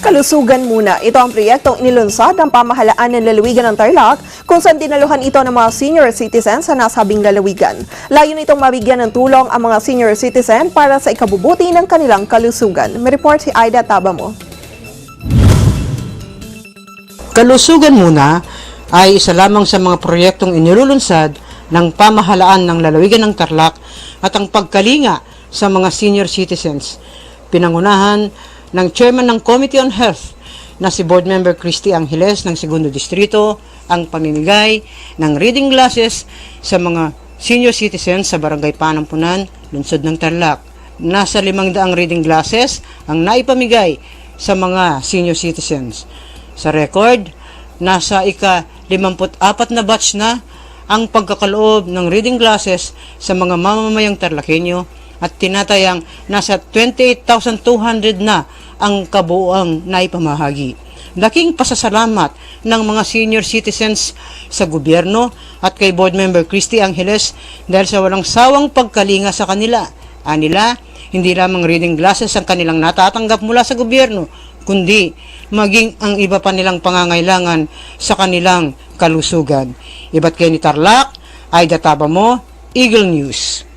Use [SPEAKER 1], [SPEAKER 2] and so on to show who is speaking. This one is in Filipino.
[SPEAKER 1] Kalusugan muna. Ito ang proyektong inilunsad ng pamahalaan ng lalawigan ng Tarlac kung saan dinaluhan ito ng mga senior citizens sa nasabing lalawigan. Layon itong mabigyan ng tulong ang mga senior citizen para sa ikabubuti ng kanilang kalusugan. May report si Aida Tabamo.
[SPEAKER 2] Kalusugan muna ay isa lamang sa mga proyektong inilulunsad ng pamahalaan ng lalawigan ng Tarlac at ang pagkalinga sa mga senior citizens. Pinangunahan ng chairman ng Committee on Health na si Board Member Christy Angeles ng Segundo Distrito ang pamimigay ng reading glasses sa mga senior citizens sa Barangay Panampunan, Lungsod ng Tarlac. Nasa limang daang reading glasses ang naipamigay sa mga senior citizens. Sa record, nasa ika 54 na batch na ang pagkakaloob ng reading glasses sa mga mamamayang Tarlakenyo at tinatayang nasa 28,200 na ang kabuuang naipamahagi. Laking pasasalamat ng mga senior citizens sa gobyerno at kay board member Christy Angeles dahil sa walang sawang pagkalinga sa kanila. Anila, hindi lamang reading glasses ang kanilang natatanggap mula sa gobyerno, kundi maging ang iba pa nilang pangangailangan sa kanilang kalusugan. Iba't kay ni Tarlac, ay databa mo, Eagle News.